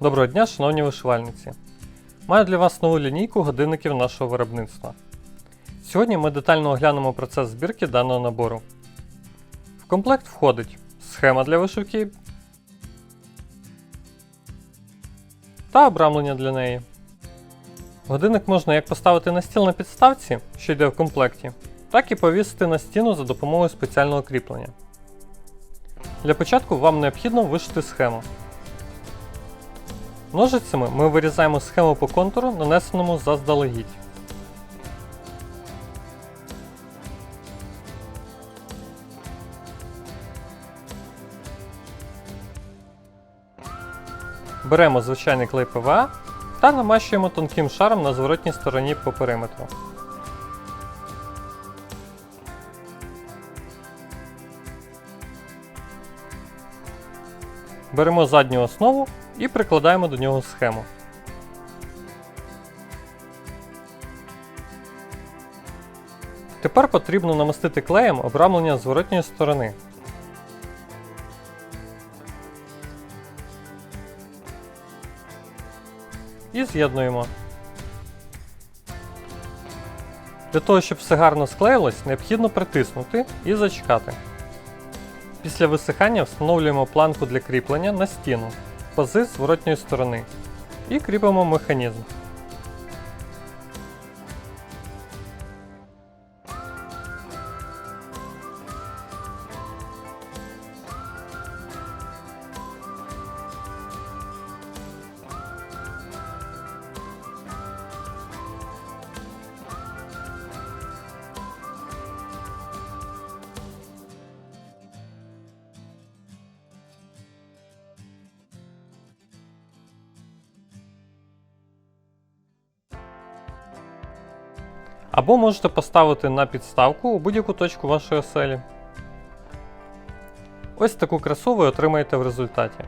Доброго дня, шановні вишивальниці! Маю для вас нову лінійку годинників нашого виробництва. Сьогодні ми детально оглянемо процес збірки даного набору. В комплект входить схема для вишивки та обрамлення для неї. Годинник можна як поставити на стіл на підставці, що йде в комплекті, так і повісити на стіну за допомогою спеціального кріплення. Для початку вам необхідно вишити схему. Ножицями ми вирізаємо схему по контуру, нанесеному заздалегідь. Беремо звичайний клей ПВА та намащуємо тонким шаром на зворотній стороні по периметру. Беремо задню основу і прикладаємо до нього схему. Тепер потрібно намастити клеєм обрамлення зворотньої сторони. І з'єднуємо. Для того, щоб все гарно склеїлось, необхідно притиснути і зачекати. Після висихання встановлюємо планку для кріплення на стіну пази зворотньої сторони і кріпимо механізм. Або можете поставити на підставку у будь-яку точку вашої оселі. Ось таку красу ви отримаєте в результаті.